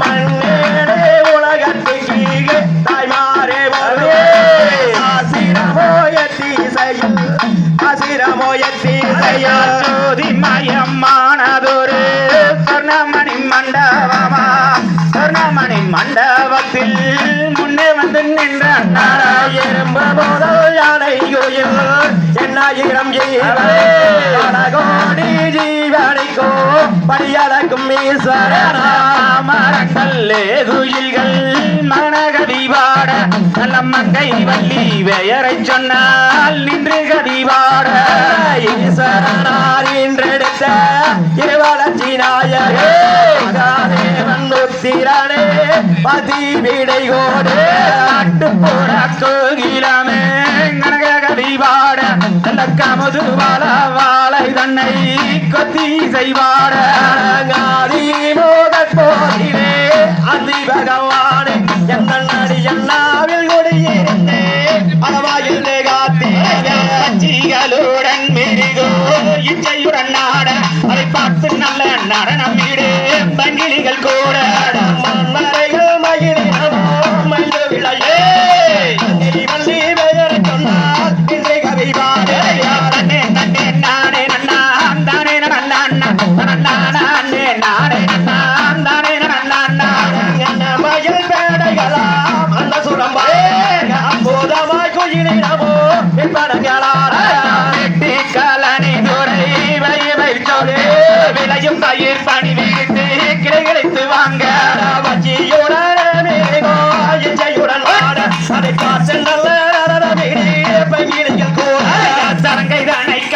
மண்ணேடே உலகத்துக்கு தாய்மாரே வருவே ஆசிரமோ எத்தீசையில் ஆசிரமோ எத்தீசையில் ஜோதி மயமானதொரு சொர்ணமணி மண்டபமா? சொர்ணமணி மண்டபத்தில் முன்னே வந்து நின்ற எறும்பு போதல் யானை கோயில் எண்ணாயிரம் கோடி படியளக்கும் ஈஸ்வரனா மரக்கல்லே துயில்கள் நல்ல மங்கை வள்ளி பெயரை சொன்னால் நின்று கதிவாட ஈஸ்வரனார் இன்றெடுத்த இருவளர்ச்சி நாயகே. மகாதேவன் பதி கமது வாழ வாழை தன்னை கொத்தி செய்வாட. அடங்காதி மோதற் போதிலே அதி பகவானே எங்கள் நடி என்னாவில் கொடியிருந்தே அளவாயில் காத்தேகளுடன் கட்சிகளுடன் மிருகோ இச்சையுடன் நாட. அதை பார்த்து நல்ல நடனம் வீடு பங்கிலிகள் கூட. தயிர் பணி வீட்டு கிளை கிளைத்து வாங்க.